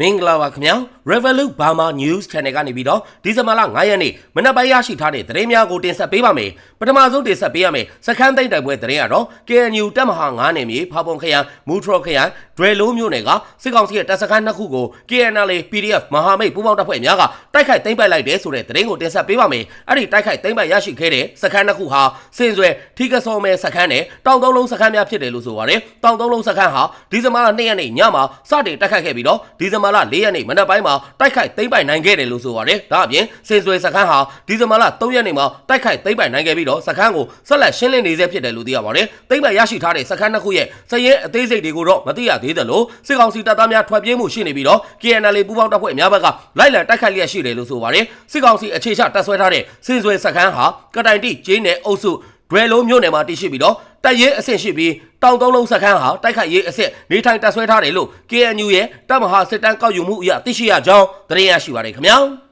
မင်္ဂလာပါခင်ဗျာ Revolut Burma News Channel ကနေပြီးတော့ဒီဇင်ဘာလ9ရက်နေ့မနက်ပိုင်းရရှိထားတဲ့သတင်းများကိုတင်ဆက်ပေးပါမယ်ပထမဆုံးတင်ဆက်ပေးရမယ်စခန်းသိမ်းတိုက်ပွဲသတင်းကတော့ KNU တပ်မဟာ9နယ်မြေဖာပွန်ခရိုင်မူထရခရိုင်ဒွေလိုမျိုးနယ်ကစစ်ကောင်စီရဲ့တပ်စခန်းနှစ်ခုကို KNL PDF မဟာမိတ်ပူးပေါင်းတပ်ဖွဲ့များကတိုက်ခိုက်သိမ်းပိုက်လိုက်တယ်ဆိုတဲ့သတင်းကိုတင်ဆက်ပေးပါမယ်အဲ့ဒီတိုက်ခိုက်သိမ်းပိုက်ရရှိခဲ့တဲ့စခန်းနှစ်ခုဟာစင်စွဲထီကစောမဲစခန်းနဲ့တောင်သုံးလုံးစခန်းများဖြစ်တယ်လို့ဆိုပါတယ်တောင်သုံးလုံးစခန်းဟာဒီဇင်ဘာလ2ရက်နေ့ညမှာစတင်တိုက်ခိုက်ခဲ့ပြီးတော့ဒီဇင်ဘာလ4ရက်နေ့မနက်ပိုင်းမှာတိုက်ခိုက်သိမ်းပိုက်နိုင်ခဲ့တယ်လို့ဆိုပါတယ်။ဒါအပြင်စင်စွဲစခန်းဟာဒီဇင်ဘာလ3ရက်နေ့မှာတိုက်ခိုက်သိမ်းပိုက်နိုင်ခဲ့ပြီးတော့စခန်းကိုဆက်လက်ရှင်းလင်းနေဆဲဖြစ်တယ်လို့သိရပါတယ်။သိမ်းပိုက်ရရှိထားတဲ့စခန်းတစ်ခုရဲ့စရင်အသေးစိတ်တွေကိုတော့မသိရသေးသလိုစစ်ကောင်စီတပ်သားများထွက်ပြေးမှုရှိနေပြီးတော့ KNL ပူးပေါင်းတပ်ဖွဲ့အများဘက်ကလိုက်လံတိုက်ခိုက်လျက်ရှိတယ်လို့ဆိုပါတယ်။စစ်ကောင်စီအခြေချတပ်ဆွဲထားတဲ့စင်စွဲစခန်းဟာကတိုင်တိကျေးနယ်အုပ်စု ဒွဲလုံးမြို့နယ်မှာတည်ရှိပြီးတော့တိုက်ရဲအဆင့်ရှိပြီးတောင်သုံးလုံးစခန်းဟာတိုက်ခိုက်ရေးအဆင့်နေထိုင်တပ်ဆွဲထားတယ်လို့ KNU ရဲ့တပ်မဟာစစ်တမ်းကောက်ယူမှုအရသိရှိရကြောင်းသတင်းရရှိပါတယ်ခင်ဗျာ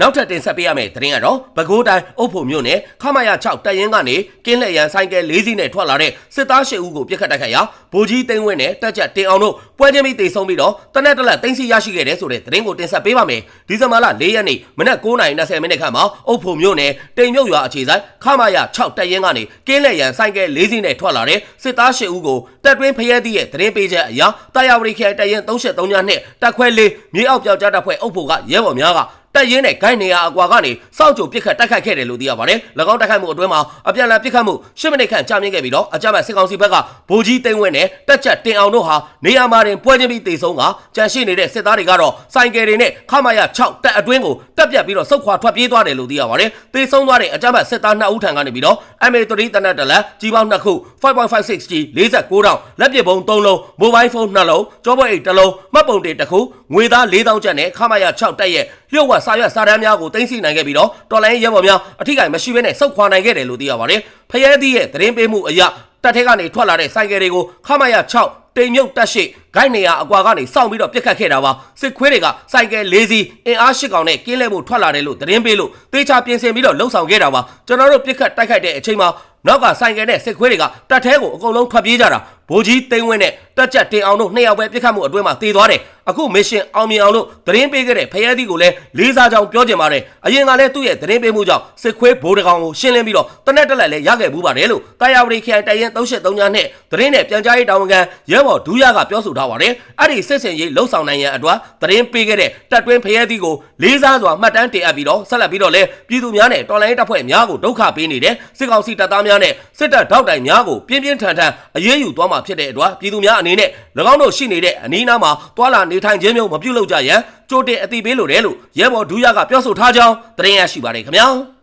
နောက်ထပ်တင်ဆက်ပေးရမယ့်သတင်းကတော့ပဲခူးတိုင်းအုပ်ဖို့မြို့နယ်ခမရ6တပ်ရင်းကနေကင်းလက်ရန်ဆိုင်ကယ်၄စီးနဲ့ထွက်လာတဲ့စစ်သား၈ဦးကိုပြစ်ခတ်တိုက်ခိုက်ရာဗိုလ်ကြီးသိန်းဝင်းနဲ့တက်ကြတင်အောင်တို့ပွဲချင်းပြီးတေဆုံးပြီးတော့တနက်တလက်သိမ်းဆီရရှိခဲ့တဲ့ဆိုတဲ့သတင်းကိုတင်ဆက်ပေးပါမယ်ဒီဇင်ဘာလ၄ရက်နေ့မနက်9:20မိနစ်ခန့်မှာအုပ်ဖို့မြို့နယ်တိမ်မြုပ်ရွာအခြေဆိုင်ခမရ6တပ်ရင်းကနေကင်းလက်ရန်ဆိုင်ကယ်၄စီးနဲ့ထွက်လာတဲ့စစ်သား၈ဦးကိုတပ်တွင်းဖရဲသည့်ရဲ့သတင်းပေးချက်အရတာယာဝတီခရိုင်တပ်ရင်း373ညနဲ့တပ်ခွဲ၄မြေအောက်ပြောက်ကြားတပ်ဖွဲ့အုပ်ဖို့ကရဲဘော်များက တက်ရင်နဲ့ဂိုင်းနေရအကွာကနေစောက်ကြိုပစ်ခတ်တိုက်ခိုက်ခဲ့တယ်လို့သိရပါတယ်။၎င်းတိုက်ခိုက်မှုအတွင်းမှာအပြန်အလှန်ပစ်ခတ်မှု10မိနစ်ခန့်ကြာမြင့်ခဲ့ပြီးတော့အကြမ်းဖက်စစ်ကောင်စီဘက်ကဗိုလ်ကြီးသိန်းဝင်းနဲ့တက်ချက်တင်အောင်တို့ဟာနေရာမှာတင်ပွဲချင်းပြီးတေဆုံးကကြန့်ရှိနေတဲ့စစ်သားတွေကတော့စိုင်ကယ်တွေနဲ့ခမာရ6တက်အတွင်းကိုတက်ပြတ်ပြီးတော့စုတ်ခွာထွက်ပြေးသွားတယ်လို့သိရပါတယ်။တေဆုံးသွားတဲ့အကြမ်းဖက်စစ်သား2ဦးထံကနေပြီးတော့ MA3 တနက်တလက်ကြီးပေါင်း2ခု 5.56G 49တောင်လက်ပစ်ပုံ3လုံး mobile phone 2လုံးကြောပွဲအိတ်1လုံးမှတ်ပုံတင်1ခုငွေသား4000ကျပ်နဲ့ခမာရ6တက်ရဲ့လျှို့ဝှက်စာရွက်စာတမ်းများကိုတင်စီနိုင်ခဲ့ပြီးတော့တော်လိုင်းရဲဘော်များအထိကိမရှိဘဲနဲ့စုတ်ခွာနိုင်ခဲ့တယ်လို့သိရပါတယ်။ဖရဲသီးရဲ့သတင်းပေးမှုအရတပ်ထက်ကနေထွက်လာတဲ့စိုက်ကယ်တွေကိုခမရ6တိမ်မြုပ်တက်ရှိဂိုက်နေရအကွာကနေစောင့်ပြီးတော့ပြစ်ခတ်ခဲ့တာပါစစ်ခွေးတွေကစိုက်ကယ်၄စီးအင်အား၈កောင်နဲ့ကင်းလဲမှုထွက်လာတယ်လို့သတင်းပေးလို့တေချာပြင်ဆင်ပြီးတော့လှုပ်ဆောင်ခဲ့တာပါကျွန်တော်တို့ပြစ်ခတ်တိုက်ခိုက်တဲ့အချိန်မှာနောက်ကဆိုင်ကယ်နဲ့စစ်ခွေးတွေကတပ်ထဲကိုအကုန်လုံးထွက်ပြေးကြတာ ဘိုးကြီးသိန်းဝင်းနဲ့တက်ချက်တင်အောင်တို့နှစ်ယောက်ပဲပြစ်ခတ်မှုအတွင်းမှာတည်သွားတယ်အခုမစ်ရှင်အောင်မြင်အောင်လို့သတင်းပေးခဲ့တဲ့ဖရဲသီးကိုလည်းလေးစားကြောင်ပြောကြင်ပါတယ်အရင်ကလည်းသူ့ရဲ့သတင်းပေးမှုကြောင့်စစ်ခွေးဘိုးတကောင်ကိုရှင်းလင်းပြီးတော့တနက်တက်လက်လည်းရခဲ့ဘူးပါတယ်လို့တာယာဝတီခရိုင်တိုင်ရင်373ညနဲ့သတင်းနဲ့ပြန်ကြားရေးတာဝန်ခံရဲဘော်ဒူးရကပြောဆိုထားပါတယ်အဲ့ဒီစစ်စင်ရေးလှုပ်ဆောင်နိုင်ရန်အတွက်သတင်းပေးခဲ့တဲ့တပ်တွင်းဖရဲသီးကိုလေးစားစွာမှတ်တမ်းတင်အပ်ပြီးတော့ဆက်လက်ပြီးတော့လည်းပြည်သူများနဲ့တော်လိုင်းတပ်ဖွဲ့များကိုဒုက္ခပေးနေတဲ့စစ်ကောင်စီတပ်သားများနဲ့စစ်တပ်ထောက်တိုင်များကိုပြင်းပြင်းထန်ထန်အရေးယူသွားမှာဖြစ်တဲ့အတွက်ပြည်သူများအနေနဲ့၎င်းတို့ရှိနေတဲ့အနီးအနားမှာတွာလာနေထိုင်ခြင်းမျိုးမပြုလုပ်ကြရန်ကြိုတင်အသိပေးလိုတယ်လို့ရဲဘော်ဒူးရကပြောဆိုထားကြောင်းသတင်းရရှိပါတယ်ခင်ဗျာ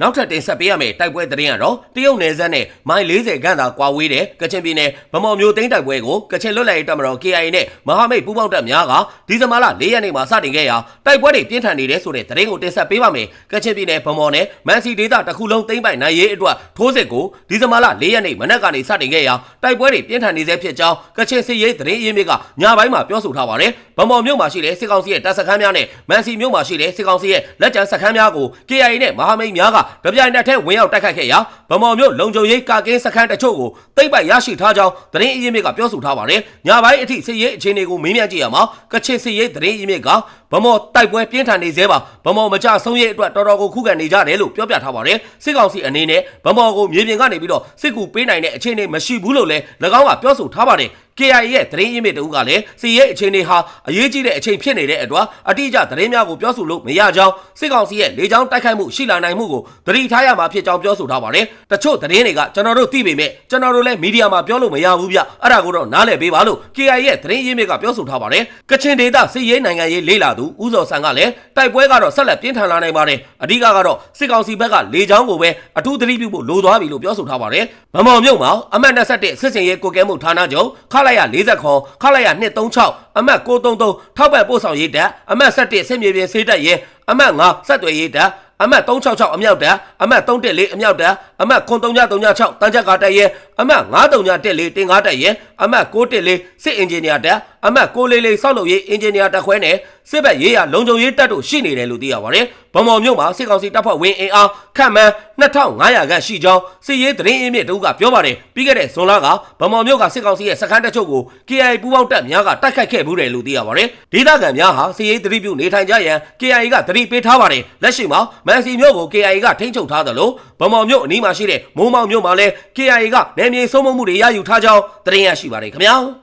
နောက်ထပ်တင်ဆက်ပေးရမယ့်တိုက်ပွဲသတင်းကတော့တရုတ်နယ်စပ်နဲ့မိုင်40ခန့်သာကွာဝေးတဲ့ကချင်ပြည်နယ်ဗမော်မျိုးသိန်းတိုက်ပွဲကိုကချင်လွတ်လပ်ရေးတပ်မတော် KIA နဲ့မဟာမိတ်ပူးပေါင်းတပ်များကဒီဇင်ဘာလ4ရက်နေ့မှာစတင်ခဲ့ရာတိုက်ပွဲတွေပြင်းထန်နေတဲ့ဆိုတဲ့သတင်းကိုတင်ဆက်ပေးပါမယ်။ကချင်ပြည်နယ်ဗမော်နဲ့မန်စီဒေသတစ်ခုလုံးသိမ်းပိုက်နိုင်ရေးအတွက်ထိုးစစ်ကိုဒီဇင်ဘာလ4ရက်နေ့မနက်ကနေစတင်ခဲ့ရာတိုက်ပွဲတွေပြင်းထန်နေဆဲဖြစ်ကြောင်းကချင်စစ်ရေးသတင်းအရင်းမြစ်ကညပိုင်းမှာပြောဆိုထားပါတယ်။ဗမော်မြို့မှာရှိတဲ့စစ်ကောင်စီရဲ့တပ်စခန်းများနဲ့မန်စီမြို့မှာရှိတဲ့စစ်ကောင်စီရဲ့လက်ကျန်စခန်းများကို KIA နဲ့မဟာမိတ်များကကြပြိုင်နက်ထဲဝင်ရောက်တိုက်ခိုက်ခဲ့ရာဗမော်မြို့လုံခြုံရေးကာကင်းစခန်းတချို့ကိုသိမ်းပိုက်ရရှိထားကြောင်းသတင်းအရင်းမြစ်ကပြောဆိုထားပါတယ်။ညပိုင်းအထိစစ်ရေးအခြေအနေကိုမေးမြန်းကြည့်ရမှာကချင်စစ်ရေးသတင်းအရင်းမြစ်ကဗမော်တိုက်ပွဲပြင်းထန်နေသေးပါဗမော်မကြဆုံးရေးအတွက်တော်တော်ကိုခုခံနေကြတယ်လို့ပြောပြထားပါတယ်။စစ်ကောင်စီအနေနဲ့ဗမော်ကိုမြေပြင်ကနေပြီးတော့စစ်ကူပေးနိုင်တဲ့အခြေအနေမရှိဘူးလို့လည်း၎င်းကပြောဆိုထားပါတယ်။ KIA ရဲ့သတင်းရင်းမြစ်တူကလည်းစီရဲ့အခြေအနေဟာအရေးကြီးတဲ့အချိန်ဖြစ်နေတဲ့အတွက်အတိအကျသတင်းများကိုပြောဆိုလို့မရကြောင်းစစ်ကောင်စီရဲ့လေကြောင်းတိုက်ခိုက်မှုရှိလာနိုင်မှုကိုသတိထားရမှာဖြစ်ကြောင်းပြောဆိုထားပါတယ်။တချို့သတင်းတွေကကျွန်တော်တို့သိပေမဲ့ကျွန်တော်တို့လည်းမီဒီယာမှာပြောလို့မရဘူးဗျ။အဲ့ဒါကိုတော့နားလည်ပေးပါလို့ KIA ရဲ့သတင်းရင်းမြစ်ကပြောဆိုထားပါတယ်။ကချင်ဒေသစစ်ရေးနိုင်ငံရေးလေ့လာသူဦးစောဆန်ကလည်းတိုက်ပွဲကတော့ဆက်လက်ပြင်းထန်လာနိုင်ပါတယ်။အဓိကကတော့စစ်ကောင်စီဘက်ကလေကြောင်းကိုပဲအထူးသတိပြုဖို့လိုသွားပြီလို့ပြောဆိုထားပါတယ်။မမော်မြို့မှာအမတ်27စစ်စင်ရေးကိုကဲမှုဌာနချုပ်ခလိုက်ရ40ခွန်ခလိုက်ရ236အမတ်633ထောက်ပံ့ပို့ဆောင်ရေးတပ်အမတ်17စစ်မြေပြင်စေးတပ်ရဲအမတ်9ဆက်သွယ်ရေးတပ်အမတ်366အမြောက်တပ်အမတ်314အမြောက်တပ် အမှတ်9336တန်းချက်ကားတက်ရဲအမှတ်9314တင်ကားတက်ရဲအမှတ်614စစ်အင်ဂျင်နီယာတက်အမှတ်644စောက်လုပ်ရေးအင်ဂျင်နီယာတက်ခွဲနဲ့စစ်ဘက်ရေးရလုံခြုံရေးတပ်တို့ရှိနေတယ်လို့သိရပါတယ်။ဗမော်မြို့မှာစစ်ကောင်စီတပ်ဖွဲ့ဝင်အင်အားခန့်မှန်း2500ခန့်ရှိကြောင်းစစ်ရေးသတင်းအင်းမြစ်တို့ကပြောပါတယ်။ပြီးခဲ့တဲ့ဇွန်လကဗမော်မြို့ကစစ်ကောင်စီရဲ့စခန်းတပ်ချုပ်ကို KIA ပူးပေါင်းတပ်များကတိုက်ခိုက်ခဲ့မှုတယ်လို့သိရပါတယ်။ဒေသခံများဟာစစ်ရေးသတိပြုနေထိုင်ကြရန် KIA ကသတိပေးထားပါတယ်။လက်ရှိမှာမန်စီမြို့ကို KIA ကထိန်းချုပ်ထားသလိုဗမော်မြို့အနီးမှာရှိတဲ့မိုးမောင်မြို့မှာလည်း KIA ကနယ်မြေဆုံးမမှုတွေရယူထားကြောင်းသတင်းရရှိပါတယ်ခင်ဗျာ။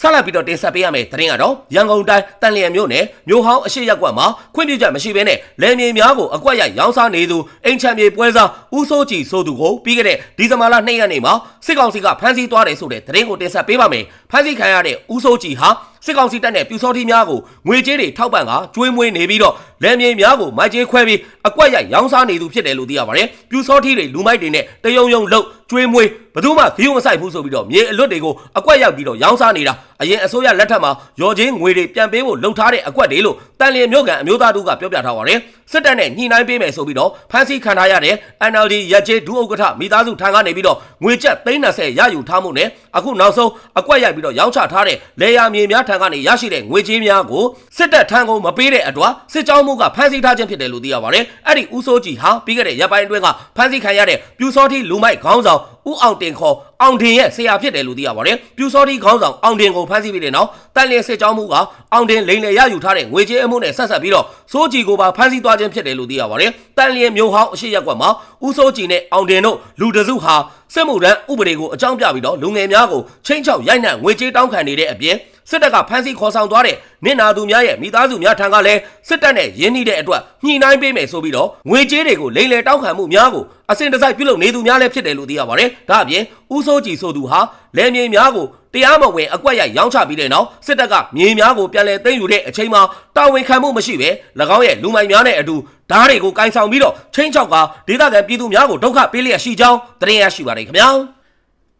ဆက်လက်ပြီးတော့တင်ဆက်ပေးရမယ့်သတင်းကတော့ရန်ကုန်တိုင်းတန်လျင်မြို့နယ်မြို့ဟောင်းအရှိရက်ကွက်မှာခွင့်ပြုချက်မရှိဘဲနဲ့လယ်မြေများကိုအကွက်ရိုက်ရောင်းစားနေသူအိမ်ချမ်းမြေပွဲစားဦးစိုးကြည်ဆိုသူကိုပြီးခဲ့တဲ့ဒီဇင်ဘာလ2ရက်နေ့မှာစစ်ကောင်စီကဖမ်းဆီးသွားတယ်ဆိုတဲ့သတင်းကိုတင်ဆက်ပေးပါမယ်။ဖမ်းဆီးခံရတဲ့ဦးစိုးကြည်ဟာ စစ်ကောင်စီတပ်နဲ့ပြူစောတိများကိုငွေကြေးတွေထောက်ပံ့ကကျွေးမွေးနေပြီးတော့လယ်မြေများကိုမိုက်ကြေးခွဲပြီးအကွက်ရိုက်ရောင်းစားနေသူဖြစ်တယ်လို့သိရပါတယ်။ပြူစောတိတွေလူမိုက်တွေနဲ့တယုံယုံလှုပ်ကျွေးမွေးဘယ်သူမှခီးမဆိုင်ဘူးဆိုပြီးတော့မြေအလွတ်တွေကိုအကွက်ရောက်ပြီးတော့ရောင်းစားနေတာ အရင်အစိုးရလက်ထက်မှာရော်ချင်းငွေတွေပြန်ပေးဖို့လှုပ်ထားတဲ့အကွက်တွေလို့တန်လျင်မြို့ကန်အမျိုးသားတို့ကပြောပြထားပါတယ်။စစ်တပ်နဲ့ညှိနှိုင်းပေးမယ်ဆိုပြီးတော့ဖမ်းဆီးခံထားရတဲ့ NLD ရက်ကျေးဒုဥက္ကဋ္ဌမိသားစုထံကနေပြီးတော့ငွေကျပ်330ရယူထားမှုနဲ့အခုနောက်ဆုံးအကွက်ရိုက်ပြီးတော့ရောင်းချထားတဲ့လေယာမြေများထံကနေရရှိတဲ့ငွေကြေးများကိုစစ်တပ်ထံကိုမပေးတဲ့အတွက်စစ်ကြောင်းမှုကဖမ်းဆီးထားခြင်းဖြစ်တယ်လို့သိရပါတယ်။အဲ့ဒီဦးစိုးကြည်ဟာပြီးခဲ့တဲ့ရက်ပိုင်းအတွင်းကဖမ်းဆီးခံရတဲ့ပြူစောတိလူမိုက်ခေါင်းဆောင်ဦးအောင်တင်ခေါ်အောင်တင်ရဲ့ဆရာဖြစ်တယ်လို့သိရပါတယ်။ပြူစောတိခေါင်းဆောင်အောင်တင်ကိုဖမ်းဆီးပြီးတဲ့နောက်တန်လျင်စစ်ကြောင်းမှုကအောင်တင်လိန်လေရယူထားတဲ့ငွေကြေးအမှုနဲ့ဆက်ဆက်ပြီးတော့စိုးကြည်ကိုပါဖမ်းဆီးသွားခြင်းဖြစ်တယ်လို့သိရပါတယ်။တန်လျင်မျိုးဟောင်းအရှိရက်ကွက်မှာဦးစိုးကြည်နဲ့အောင်တင်တို့လူတစုဟာစစ်မှုထမ်းဥပဒေကိုအကြောင်းပြပြီးတော့လူငယ်များကိုချင်းချောက်ရိုက်နှံငွေကြေးတောင်းခံနေတဲ့အပြင် စစ်တပ်ကဖမ်းဆီးခေါ်ဆောင်သွားတဲ့နင့်နာသူများရဲ့မိသားစုများထံကလည်းစစ်တပ်နဲ့ရင်းနှီးတဲ့အတွက်ညှိနှိုင်းပေးမယ်ဆိုပြီးတော့ငွေကြေးတွေကိုလိမ်လည်တောင်းခံမှုများကိုအစဉ်တစိုက်ပြုလုပ်နေသူများလည်းဖြစ်တယ်လို့သိရပါတယ်။ဒါအပြင်ဦးစိုးကြည်ဆိုသူဟာလယ်မြေများကိုတရားမဝင်အကွက်ရိုက်ရောင်းချပြီးတဲ့နောက်စစ်တပ်ကမြေများကိုပြန်လည်သိမ်းယူတဲ့အချိန်မှာတာဝန်ခံမှုမရှိဘဲ၎င်းရဲ့လူမိုင်များနဲ့အတူဓားတွေကိုကင်ဆောင်ပြီးတော့ချင်းချောက်ကဒေသခံပြည်သူများကိုဒုက္ခပေးလျက်ရှိကြောင်းသတင်းရရှိပါတယ်ခင်ဗျာ။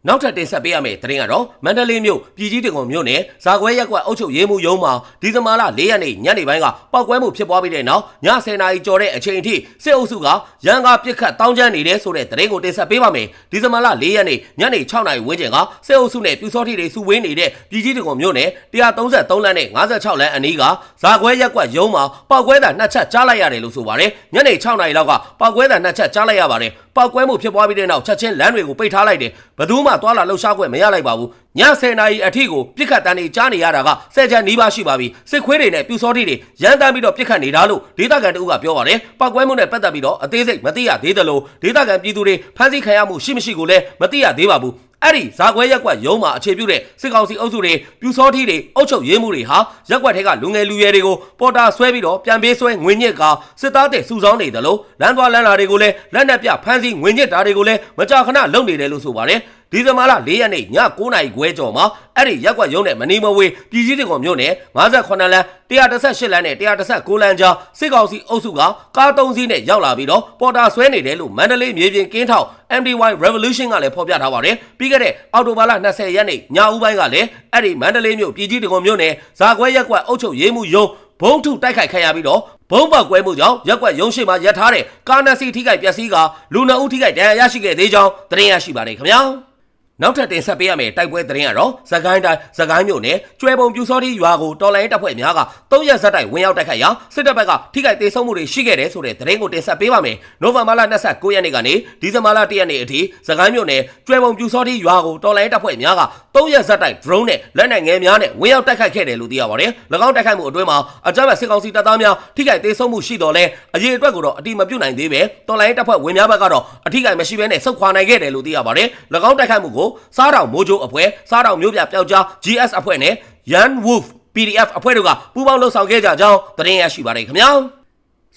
နောက်ထပ်တင်ဆက်ပေးရမယ့်သတင်းကတော့မန္တလေးမြို့ပြည်ကြီးတကုံမြို့နယ်ဇာခွဲရက်ကွက်အုပ်ချုပ်ရေးမှူးရုံးမှာဒီဇင်ဘာလ၄ရက်နေ့ညနေပိုင်းကပောက်ကွဲမှုဖြစ်ပွားပြီးတဲ့နောက်ည10:00နာရီကျော်တဲ့အချိန်အထိစစ်အုပ်စုကရန်ကားပစ်ခတ်တောင်းကျမ်းနေတဲ့ဆိုတဲ့သတင်းကိုတင်ဆက်ပေးပါမယ်။ဒီဇင်ဘာလ၄ရက်နေ့ညနေ6:00နာရီဝန်းကျင်ကစစ်အုပ်စုနဲ့ပြူစောတိတွေစုဝေးနေတဲ့ပြည်ကြီးတကုံမြို့နယ်133လမ်းနဲ့56လမ်းအနီးကဇာခွဲရက်ကွက်ရုံးမှာပောက်ကွဲတာနှစ်ချက်ကြားလိုက်ရတယ်လို့ဆိုပါတယ်။ညနေ6:00နာရီလောက်ကပောက်ကွဲတာနှစ်ချက်ကြားလိုက်ရပါတယ်။ပောက်ကွဲမှုဖြစ်ပွားပြီးတဲ့နောက်ချက်ချင်းလမ်းတွေကိုပိတ်ထားလိုက်တယ်။ဘယ်သူမှသွားလာလှုပ်ရှားခွင့်မရလိုက်ပါဘူး။ည10:00နာရီအထိကိုပြစ်ခတ်တန်းတွေကြားနေရတာကဆယ်ချန်နီးပါးရှိပါပြီ။စစ်ခွေးတွေနဲ့ပြူစောတိတွေရန်တမ်းပြီးတော့ပြစ်ခတ်နေတာလို့ဒေသခံတအုပ်ကပြောပါတယ်။ပောက်ကွဲမှုနဲ့ပတ်သက်ပြီးတော့အသေးစိတ်မသိရသေးတယ်လို့ဒေသခံပြည်သူတွေဖမ်းဆီးခံရမှုရှိမရှိကိုလည်းမသိရသေးပါဘူး။အဲ့ဒီဇာခွဲရက်ကွက်ရုံးမှာအခြေပြုတဲ့စစ်ကောင်စီအုပ်စုတွေပြူစောထီတွေအုပ်ချုပ်ရေးမှုတွေဟာရက်ကွက်ထဲကလူငယ်လူရွယ်တွေကိုပေါ်တာဆွဲပြီးတော့ပြန်ပေးဆွဲငွေညစ်ကစစ်သားတဲ့စုဆောင်းနေတယ်လို့လမ်းသွားလမ်းလာတွေကိုလည်းလက်နက်ပြဖမ်းဆီးငွေညစ်တာတွေကိုလည်းမကြာခဏလုပ်နေတယ်လို့ဆိုပါတယ် ဒီဇင်ဘာလ၄ရက်နေ့ည9:00နာရီခွဲကျော်မှာအဲ့ဒီရက်ကွက်ရုံးနဲ့မနီမဝေးပြည်ကြီးတကွန်မြို့နယ်58လမ်း118လမ်းနဲ့119လမ်းကြားစစ်ကောင်စီအုပ်စုကကား၃စီးနဲ့ရောက်လာပြီးတော့ပေါ်တာဆွဲနေတယ်လို့မန္တလေးမြေပြင်ကင်းထောက် MDY Revolution ကလည်းဖော်ပြထားပါတယ်ပြီးခဲ့တဲ့အောက်တိုဘာလ20ရက်နေ့ညဦးပိုင်းကလည်းအဲ့ဒီမန္တလေးမြို့ပြည်ကြီးတကွန်မြို့နယ်ဇာခွဲရက်ကွက်အုပ်ချုပ်ရေးမှုရုံးဘုံထုတိုက်ခိုက်ခံရပြီးတော့ဘုံပေါက်ကွဲမှုကြောင့်ရက်ကွက်ရုံးရှိမှာရပ်ထားတဲ့ကားနစီထိခိုက်ပျက်စီးကလူနှုတ်ထိခိုက်ဒဏ်ရာရရှိခဲ့သေးကြောင်းသတင်းရရှိပါတယ်ခင်ဗျာ နောက်ထပ်တင်ဆက်ပေးရမယ့်တိုက်ပွဲသတင်းကတော့သကိုင်းတိုင်းသကိုင်းမြို့နယ်ကျွဲပုံပြူစောတိရွာကိုတော်လိုင်းတပ်ဖွဲ့များက၃ရက်ဆက်တိုက်ဝင်ရောက်တိုက်ခိုက်ရာစစ်တပ်ဘက်ကထိခိုက်ဒေဆုံးမှုတွေရှိခဲ့တယ်ဆိုတဲ့သတင်းကိုတင်ဆက်ပေးပါမယ်။နိုဝင်ဘာလ29ရက်နေ့ကနေဒီဇင်ဘာလ1ရက်နေ့အထိသကိုင်းမြို့နယ်ကျွဲပုံပြူစောတိရွာကိုတော်လိုင်းတပ်ဖွဲ့များက၃ရက်ဆက်တိုက် drone နဲ့လက်နက်ငယ်များနဲ့ဝင်ရောက်တိုက်ခိုက်ခဲ့တယ်လို့သိရပါတယ်။၎င်းတိုက်ခိုက်မှုအတွင်းမှာအကြမ်းဖက်စစ်ကောင်စီတပ်သားများထိခိုက်ဒေဆုံးမှုရှိတော်လဲအရေးအတွက်ကိုတော့အတိမပြုတ်နိုင်သေးပဲတော်လိုင်းတပ်ဖွဲ့ဝင်များဘက်ကတော့အထိခိုက်မရှိဘဲနဲ့ဆုတ်ခွာနိုင်ခဲ့တယ်လို့သိရပါတယ်။၎င်းတိုက်ခိုက်မှုကိုစားတောင်မိုးကြိုးအဖွဲ့စားတောင်မျိုးပြပျောက်ကြား GS အဖွဲ့နဲ့ Yan Wolf PDF အဖွဲ့တို့ကပူးပေါင်းလှုပ်ဆောင်ခဲ့ကြကြောင်းသတင်းရရှိပါတယ်ခင်ဗျာ။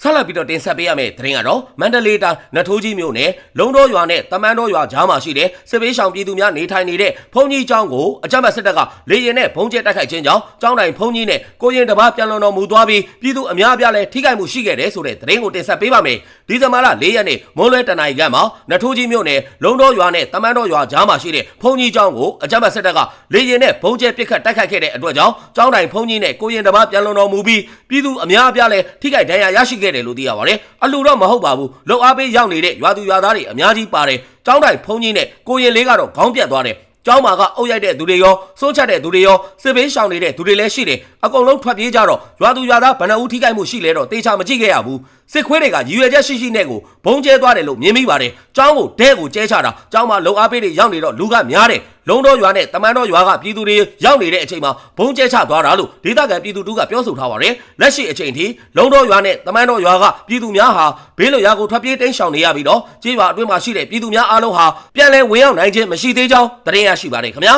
ဆက်လက်ပြီးတော့တင်ဆက်ပေးရမယ့်သတင်းကတော့မန္တလေးတိုင်းနထိုးကြီးမြို့နယ်လုံတော်ရွာနဲ့တမန်တော်ရွာကြားမှာရှိတဲ့စစ်ပေးဆောင်ပြည်သူများနေထိုင်နေတဲ့ဘုံကြီးကျောင်းကိုအကြမ်းဖက်စစ်တပ်ကလေရင်နဲ့ဘုံကျဲတိုက်ခိုက်ခြင်းကြောင့်ကျောင်းတိုင်ဘုံကြီးနဲ့ကိုရင်တပားပြန်လွန်တော်မူသွားပြီးပြည်သူအများအပြားလည်းထိခိုက်မှုရှိခဲ့တယ်ဆိုတဲ့သတင်းကိုတင်ဆက်ပေးပါမယ်။ဒီဇင်ဘာလ၄ရက်နေ့မွန်းလွဲတနင်္လာရီကမှာနထိုးကြီးမြို့နယ်လုံတော်ရွာနဲ့တမန်တော်ရွာကြားမှာရှိတဲ့ဘုံကြီးကျောင်းကိုအကြမ်းဖက်စစ်တပ်ကလေရင်နဲ့ဘုံကျဲပစ်ခတ်တိုက်ခိုက်ခဲ့တဲ့အတွက်ကြောင့်ကျောင်းတိုင်ဘုံကြီးနဲ့ကိုရင်တပားပြန်လွန်တော်မူပြီးပြည်သူအများအပြားလည်းထိခိုက်ဒဏ်ရာရရှိခဲ့တယ်လို့သိရပါတယ်အလူတော့မဟုတ်ပါဘူးလုံအားပေးရောက်နေတဲ့ရွာသူရွာသားတွေအများကြီးပါတယ်ကျောင်းတိုင်ဖုံးကြီးနဲ့ကိုရင်လေးကတော့ခေါင်းပြတ်သွားတယ်ကျောင်းမှာကအုပ်ရိုက်တဲ့သူတွေရောစိုးချက်တဲ့သူတွေရောစစ်ဘေးရှောင်နေတဲ့သူတွေလည်းရှိတယ်အကုန်လုံးထွက်ပြေးကြတော့ရွာသူရွာသားဘဏ္ဍဦးထိခိုက်မှုရှိလဲတော့တေချာမကြည့်ခဲ့ရဘူးစစ်ခွေးတွေကရည်ရွယ်ချက်ရှိရှိနဲ့ကိုဘုံကျဲသွားတယ်လို့မြင်မိပါတယ်ကျောင်းကိုဒဲကိုကျဲချတာကျောင်းမှာလုံအားပေးတွေရောက်နေတော့လူကများတယ် လုံးတော်ရွာနဲ့တမန်တော်ရွာကပြည်သူတွေရောက်နေတဲ့အချိန်မှာဘုံကျဲချသွားတာလို့ဒေသခံပြည်သူတို့ကပြောဆိုထားပါတယ်လက်ရှိအချိန်ထိလုံးတော်ရွာနဲ့တမန်တော်ရွာကပြည်သူများဟာဘေးလွတ်ရာကိုထွက်ပြေးတိမ်းရှောင်နေရပြီးတော့ကြေးရွာအတွင်းမှာရှိတဲ့ပြည်သူများအားလုံးဟာပြန်လည်ဝင်ရောက်နိုင်ခြင်းမရှိသေးကြောင်းသတင်းရရှိပါတယ်ခင်ဗျာ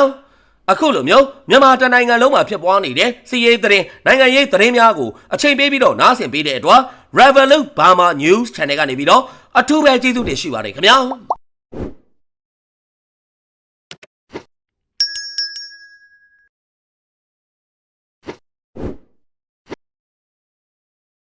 အခုလိုမျိုးမြန်မာတနိုင်ငံလုံးမှာဖြစ်ပွားနေတဲ့စီးရေးသတင်းနိုင်ငံရေးသတင်းများကိုအချိန်ပေးပြီးတော့နားဆင်ပေးတဲ့အတွက် Revolut Burma News Channel ကနေပြီးတော့အထူးပဲကျေးဇူးတင်ရှိပါတယ်ခင်ဗျာ